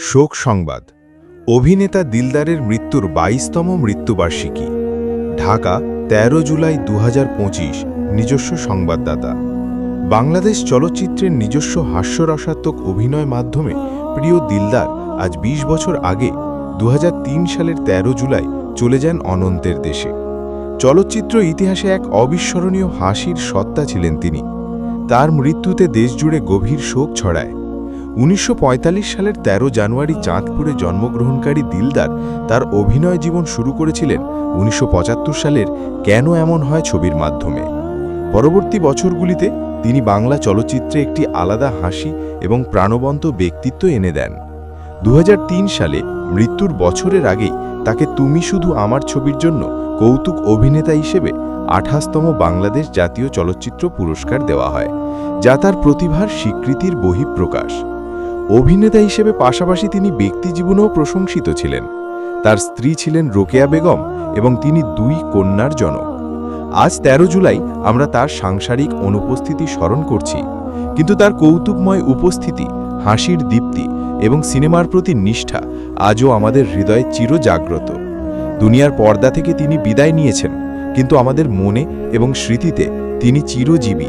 শোক সংবাদ। অভিনেতা দিলদারের মৃত্যুর বাইশতম মৃত্যুবার্ষিকী। ঢাকা ১৩ জুলাই দু হাজার পঁচিশ, নিজস্ব সংবাদদাতা। বাংলাদেশ চলচ্চিত্রের নিজস্ব হাস্যরসাত্মক অভিনয় মাধ্যমে প্রিয় দিলদার আজ ২০ বছর আগে দু হাজার তিন সালের ১৩ জুলাই চলে যান অনন্তের দেশে। চলচ্চিত্র ইতিহাসে এক অবিস্মরণীয় হাসির সত্তা ছিলেন তিনি। তার মৃত্যুতে দেশজুড়ে গভীর শোক ছড়ায়। উনিশশো পঁয়তাল্লিশ সালের ১৩ জানুয়ারি চাঁদপুরে জন্মগ্রহণকারী দিলদার তার অভিনয় জীবন শুরু করেছিলেন উনিশশো পঁচাত্তর সালের কেন এমন হয় ছবির মাধ্যমে। পরবর্তী বছরগুলিতে তিনি বাংলা চলচ্চিত্রে একটি আলাদা হাসি এবং প্রাণবন্ত ব্যক্তিত্ব এনে দেন। দু হাজার তিন সালে মৃত্যুর বছরের আগেই তাকে তুমি শুধু আমার ছবির জন্য কৌতুক অভিনেতা হিসেবে আঠাশতম বাংলাদেশ জাতীয় চলচ্চিত্র পুরস্কার দেওয়া হয়, যা তার প্রতিভার স্বীকৃতির বহিঃপ্রকাশ। অভিনেতা হিসেবে পাশাপাশি তিনি ব্যক্তিজীবনেও প্রশংসিত ছিলেন। তার স্ত্রী ছিলেন রোকেয়া বেগম এবং তিনি দুই কন্যার জনক। আজ ১৩ জুলাই আমরা তার সাংসারিক অনুপস্থিতি স্মরণ করছি, কিন্তু তার কৌতুকময় উপস্থিতি, হাসির দীপ্তি এবং সিনেমার প্রতি নিষ্ঠা আজও আমাদের হৃদয়ে চিরজাগ্রত। দুনিয়ার পর্দা থেকে তিনি বিদায় নিয়েছেন, কিন্তু আমাদের মনে এবং স্মৃতিতে তিনি চিরজীবী।